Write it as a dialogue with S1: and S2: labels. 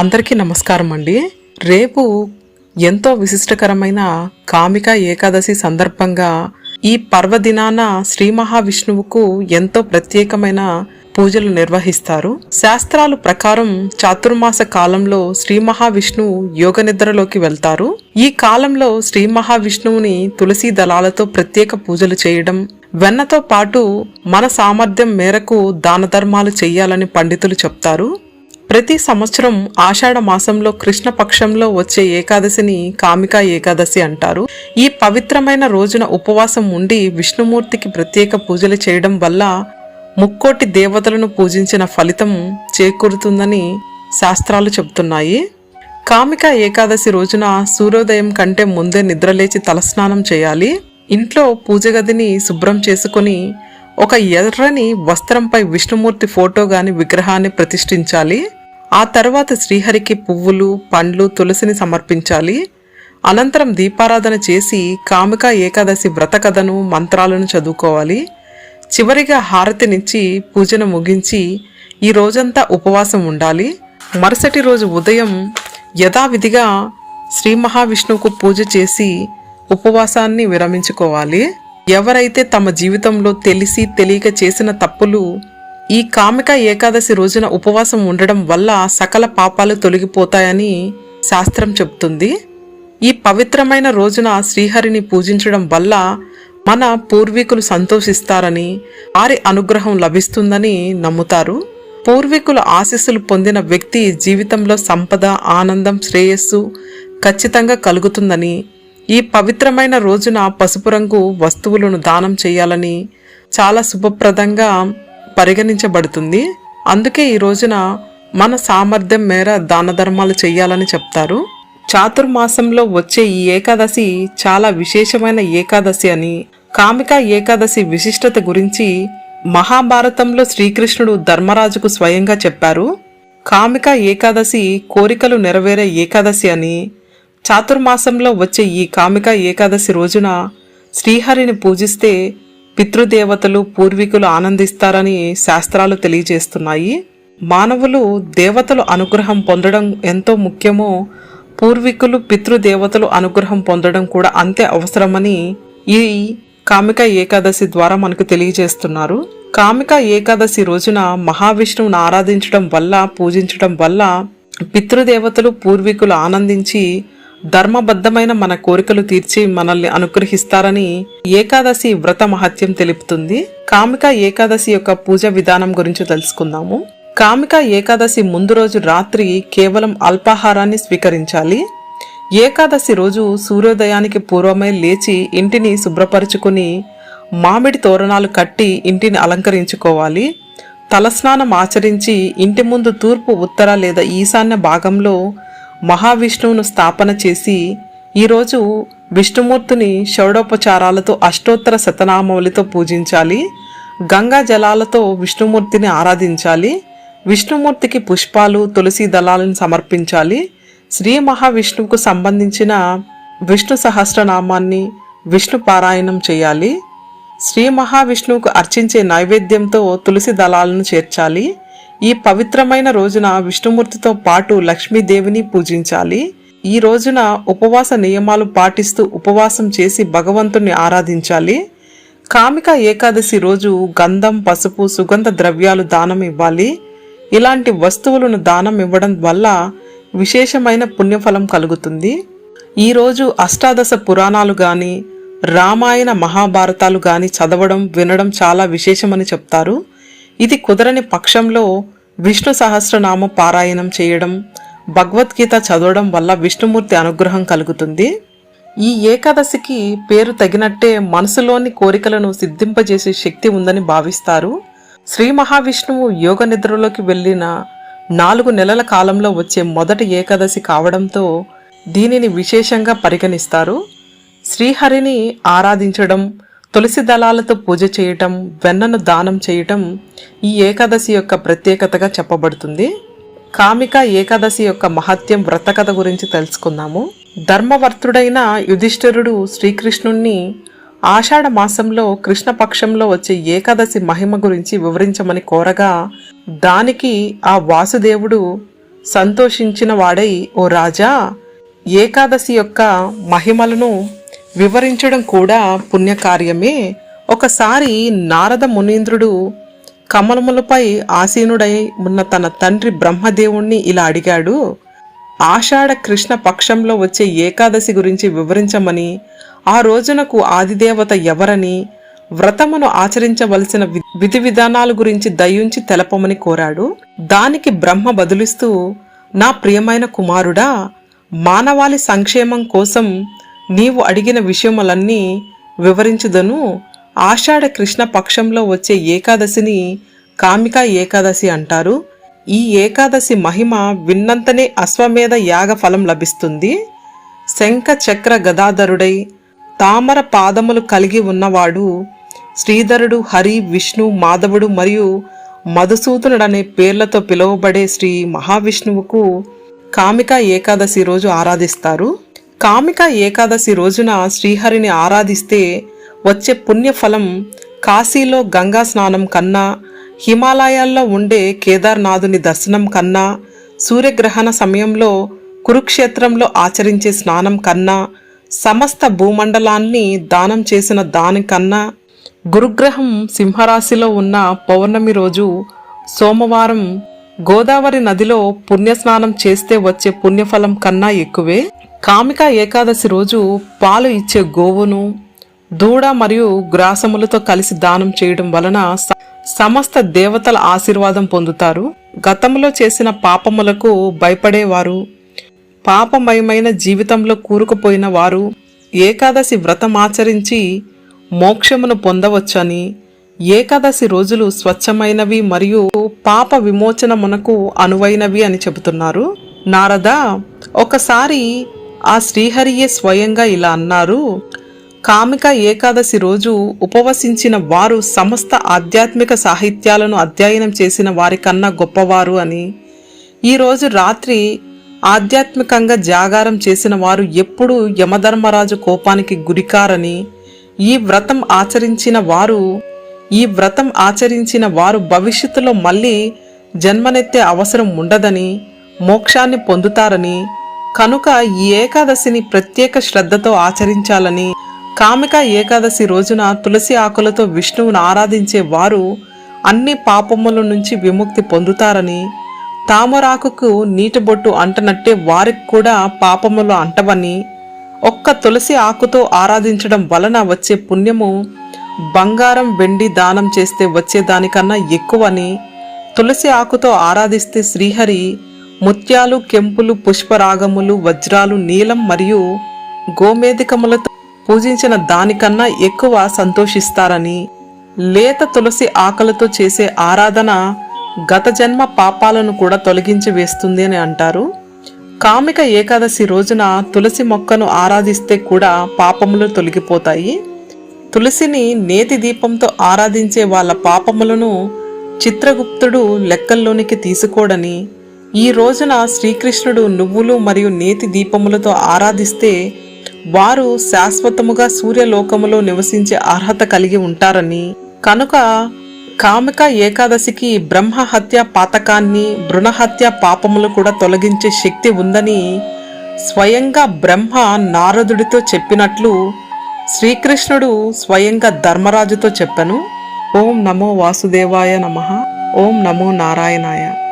S1: అందరికీ నమస్కారం అండి. రేపు ఎంతో విశిష్టకరమైన కామిక ఏకాదశి సందర్భంగా ఈ పర్వదినాన శ్రీ మహావిష్ణువుకు ఎంతో ప్రత్యేకమైన పూజలు నిర్వహిస్తారు. శాస్త్రాలు ప్రకారం చాతుర్మాస కాలంలో శ్రీ మహావిష్ణువు యోగ నిద్రలోకి వెళ్తారు. ఈ కాలంలో శ్రీ మహావిష్ణువుని తులసి దళాలతో ప్రత్యేక పూజలు చేయడం వెన్నతో పాటు మన సామర్థ్యం మేరకు దాన ధర్మాలు చెయ్యాలని పండితులు చెప్తారు. ప్రతి సంవత్సరం ఆషాఢ మాసంలో కృష్ణపక్షంలో వచ్చే ఏకాదశిని కామికా ఏకాదశి అంటారు. ఈ పవిత్రమైన రోజున ఉపవాసం ఉండి విష్ణుమూర్తికి ప్రత్యేక పూజలు చేయడం వల్ల ముక్కోటి దేవతలను పూజించిన ఫలితం చేకూరుతుందని శాస్త్రాలు చెబుతున్నాయి. కామిక ఏకాదశి రోజున సూర్యోదయం కంటే ముందే నిద్రలేచి తలస్నానం చేయాలి. ఇంట్లో పూజ గదిని శుభ్రం చేసుకుని ఒక ఎర్రని వస్త్రంపై విష్ణుమూర్తి ఫోటో గాని విగ్రహాన్ని ప్రతిష్ఠించాలి. ఆ తర్వాత శ్రీహరికి పువ్వులు పండ్లు తులసిని సమర్పించాలి. అనంతరం దీపారాధన చేసి కామిక ఏకాదశి వ్రత కథను మంత్రాలను చదువుకోవాలి. చివరిగా హారతినిచ్చి పూజను ముగించి ఈ రోజంతా ఉపవాసం ఉండాలి. మరుసటి రోజు ఉదయం యథావిధిగా శ్రీ మహావిష్ణువుకు పూజ చేసి ఉపవాసాన్ని విరమించుకోవాలి. ఎవరైతే తమ జీవితంలో తెలిసి తెలియక చేసిన తప్పులు ఈ కామిక ఏకాదశి రోజున ఉపవాసం ఉండడం వల్ల సకల పాపాలు తొలగిపోతాయని శాస్త్రం చెబుతుంది. ఈ పవిత్రమైన రోజున శ్రీహరిని పూజించడం వల్ల మన పూర్వీకులు సంతోషిస్తారని వారి అనుగ్రహం లభిస్తుందని నమ్ముతారు. పూర్వీకుల ఆశీస్సులు పొందిన వ్యక్తి జీవితంలో సంపద ఆనందం శ్రేయస్సు ఖచ్చితంగా కలుగుతుందని ఈ పవిత్రమైన రోజున పసుపు రంగు వస్తువులను దానం చేయాలని చాలా శుభప్రదంగా పరిగణించబడుతుంది. అందుకే ఈ రోజున మన సామర్థ్యం మేర దాన ధర్మాలు చేయాలని చెప్తారు. చాతుర్మాసంలో వచ్చే ఈ ఏకాదశి చాలా విశేషమైన ఏకాదశి అని కామిక ఏకాదశి విశిష్టత గురించి మహాభారతంలో శ్రీకృష్ణుడు ధర్మరాజుకు స్వయంగా చెప్పారు. కామిక ఏకాదశి కోరికలు నెరవేరే ఏకాదశి అని చాతుర్మాసంలో వచ్చే ఈ కామిక ఏకాదశి రోజున శ్రీహరిని పూజిస్తే పితృదేవతలు పూర్వీకులు ఆనందిస్తారని శాస్త్రాలు తెలియజేస్తున్నాయి. మానవులు దేవతలు అనుగ్రహం పొందడం ఎంతో ముఖ్యమో పూర్వీకులు పితృదేవతలు అనుగ్రహం పొందడం కూడా అంతే అవసరమని ఈ కామిక ఏకాదశి ద్వారా మనకు తెలియజేస్తున్నారు. కామిక ఏకాదశి రోజున మహావిష్ణువుని ఆరాధించడం వల్ల పూజించడం వల్ల పితృదేవతలు పూర్వీకులు ఆనందించి ధర్మబద్ధమైన మన కోరికలు తీర్చి మనల్ని అనుగ్రహిస్తారని ఏకాదశి వ్రత మహత్యం తెలుపుతుంది. కామిక ఏకాదశి యొక్క పూజ విధానం గురించి తెలుసుకుందాము. కామిక ఏకాదశి ముందు రోజు రాత్రి కేవలం అల్పాహారాన్ని స్వీకరించాలి. ఏకాదశి రోజు సూర్యోదయానికి పూర్వమే లేచి ఇంటిని శుభ్రపరుచుకుని మామిడి తోరణాలు కట్టి ఇంటిని అలంకరించుకోవాలి. తలస్నానం ఆచరించి ఇంటి ముందు తూర్పు ఉత్తర లేదా ఈశాన్య భాగంలో మహావిష్ణువును స్థాపన చేసి ఈరోజు విష్ణుమూర్తిని షౌడోపచారాలతో అష్టోత్తర శతనామములతో పూజించాలి. గంగా జలాలతో విష్ణుమూర్తిని ఆరాధించాలి. విష్ణుమూర్తికి పుష్పాలు తులసి దళాలను సమర్పించాలి. శ్రీ మహావిష్ణువుకు సంబంధించిన విష్ణు సహస్రనామాన్ని విష్ణు పారాయణం చేయాలి. శ్రీ మహావిష్ణువుకు అర్చించే నైవేద్యంతో తులసి దళాలను చేర్చాలి. ఈ పవిత్రమైన రోజున విష్ణుమూర్తితో పాటు లక్ష్మీదేవిని పూజించాలి. ఈ రోజున ఉపవాస నియమాలు పాటిస్తూ ఉపవాసం చేసి భగవంతుణ్ణి ఆరాధించాలి. కామిక ఏకాదశి రోజు గంధం పసుపు సుగంధ ద్రవ్యాలు దానం ఇవ్వాలి. ఇలాంటి వస్తువులను దానం ఇవ్వడం వల్ల విశేషమైన పుణ్యఫలం కలుగుతుంది. ఈరోజు అష్టాదశ పురాణాలు కానీ రామాయణ మహాభారతాలు కానీ చదవడం వినడం చాలా విశేషమని చెప్తారు. ఇది కుదరని పక్షంలో విష్ణు సహస్రనామ పారాయణం చేయడం భగవద్గీత చదవడం వల్ల విష్ణుమూర్తి అనుగ్రహం కలుగుతుంది. ఈ ఏకాదశికి పేరు తగినట్టే మనసులోని కోరికలను సిద్ధింపజేసే శక్తి ఉందని భావిస్తారు. శ్రీ మహావిష్ణువు యోగ నిద్రలోకి వెళ్ళిన నాలుగు నెలల కాలంలో వచ్చే మొదటి ఏకాదశి కావడంతో దీనిని విశేషంగా పరిగణిస్తారు. శ్రీహరిని ఆరాధించడం తులసి దళాలతో పూజ చేయటం వెన్నను దానం చేయటం ఈ ఏకాదశి యొక్క ప్రత్యేకతగా చెప్పబడుతుంది. కామిక ఏకాదశి యొక్క మహత్యం వ్రతకథ గురించి తెలుసుకుందాము. ధర్మవర్తుడైన యుధిష్ఠిరుడు శ్రీకృష్ణుణ్ణి ఆషాఢ మాసంలో కృష్ణపక్షంలో వచ్చే ఏకాదశి మహిమ గురించి వివరించమని కోరగా దానికి ఆ వాసుదేవుడు సంతోషించిన వాడై ఓ రాజా ఏకాదశి యొక్క మహిమలను వివరించడం కూడా పుణ్యకార్యమే. ఒకసారి నారద మునీంద్రుడు కమలములపై ఆసీనుడై ఉన్న తన తండ్రి బ్రహ్మదేవుణ్ణి ఇలా అడిగాడు ఆషాఢ కృష్ణ పక్షంలో వచ్చే ఏకాదశి గురించి వివరించమని ఆ రోజునకు ఆదిదేవత ఎవరని వ్రతమును ఆచరించవలసిన వి- విధి విధానాల గురించి దయ్యుంచి తెలపమని కోరాడు. దానికి బ్రహ్మ బదులిస్తూ నా ప్రియమైన కుమారుడా మానవాళి సంక్షేమం కోసం నీవు అడిగిన విషయములన్నీ వివరించుదను. ఆషాఢ కృష్ణ పక్షంలో వచ్చే ఏకాదశిని కామికా ఏకాదశి అంటారు. ఈ ఏకాదశి మహిమ విన్నంతనే అశ్వమేధ యాగ ఫలం లభిస్తుంది. శంఖ చక్ర గదాధరుడై తామర పాదములు కలిగి ఉన్నవాడు శ్రీధరుడు హరి విష్ణు మాధవుడు మరియు మధుసూదనుడనే పేర్లతో పిలువబడే శ్రీ మహావిష్ణువుకు కామిక ఏకాదశి రోజు ఆరాధిస్తారు. కామిక ఏకాదశి రోజున శ్రీహరిని ఆరాధిస్తే వచ్చే పుణ్యఫలం కాశీలో గంగా స్నానం కన్నా హిమాలయాల్లో ఉండే కేదార్నాథుని దర్శనం కన్నా సూర్యగ్రహణ సమయంలో కురుక్షేత్రంలో ఆచరించే స్నానం కన్నా సమస్త భూమండలాన్ని దానం చేసిన దానికన్నా గురుగ్రహం సింహరాశిలో ఉన్న పౌర్ణమి రోజు సోమవారం గోదావరి నదిలో పుణ్యస్నానం చేస్తే వచ్చే పుణ్యఫలం కన్నా ఎక్కువే? కామిక ఏకాదశి రోజు పాలు ఇచ్చే గోవును దూడ మరియు గ్రాసములతో కలిసి దానం చేయడం వలన సమస్త దేవతల ఆశీర్వాదం పొందుతారు. గతంలో చేసిన పాపములకు భయపడేవారు పాపమయమైన జీవితంలో కూరుకుపోయిన వారు ఏకాదశి వ్రతం ఆచరించి మోక్షమును పొందవచ్చని ఏకాదశి రోజులు స్వచ్ఛమైనవి మరియు పాప విమోచనమునకు అనువైనవి అని చెబుతున్నారు. నారద ఒకసారి ఆ శ్రీహరియే స్వయంగా ఇలా అన్నారు కామిక ఏకాదశి రోజు ఉపవసించిన వారు సమస్త ఆధ్యాత్మిక సాహిత్యాలను అధ్యయనం చేసిన వారికన్నా గొప్పవారు అని. ఈరోజు రాత్రి ఆధ్యాత్మికంగా జాగారం చేసిన వారు ఎప్పుడూ యమధర్మరాజు కోపానికి గురికారని. ఈ వ్రతం ఆచరించిన వారు ఈ వ్రతం ఆచరించిన వారు భవిష్యత్తులో మళ్ళీ జన్మనెత్తే అవసరం ఉండదని మోక్షాన్ని పొందుతారని కనుక ఈ ఏకాదశిని ప్రత్యేక శ్రద్ధతో ఆచరించాలని కామిక ఏకాదశి రోజున తులసి ఆకులతో విష్ణువును ఆరాధించే వారు అన్ని పాపముల నుంచి విముక్తి పొందుతారని తామరాకుకు నీటి బొట్టు అంటనట్టే వారికి కూడా పాపములు అంటవని ఒక్క తులసి ఆకుతో ఆరాధించడం వలన వచ్చే పుణ్యము బంగారం వెండి దానం చేస్తే వచ్చే దానికన్నా ఎక్కువని తులసి ఆకుతో ఆరాధిస్తే శ్రీహరి ముత్యాలు కెంపులు పుష్పరాగములు వజ్రాలు నీలం మరియు గోమేధికములతో పూజించిన దానికన్నా ఎక్కువ సంతోషిస్తారని లేత తులసి ఆకలితో చేసే ఆరాధన గత జన్మ పాపాలను కూడా తొలగించి వేస్తుంది అని అంటారు. కామిక ఏకాదశి రోజున తులసి మొక్కను ఆరాధిస్తే కూడా పాపములు తొలగిపోతాయి. తులసిని నేతి దీపంతో ఆరాధించే వాళ్ళ పాపములను చిత్రగుప్తుడు లెక్కల్లోనికి తీసుకోడని ఈ రోజున శ్రీకృష్ణుడు నువ్వులు మరియు నేతి దీపములతో ఆరాధిస్తే వారు శాశ్వతముగా సూర్యలోకములో నివసించే అర్హత కలిగి ఉంటారని. కనుక కామిక ఏకాదశికి బ్రహ్మ హత్య పాతకాన్ని భ్రూణహత్య పాపములు కూడా తొలగించే శక్తి ఉందని స్వయంగా బ్రహ్మ నారదుడితో చెప్పినట్లు శ్రీకృష్ణుడు స్వయంగా ధర్మరాజుతో చెప్పను. ఓం నమో వాసుదేవాయ నమః. ఓం నమో నారాయణాయ.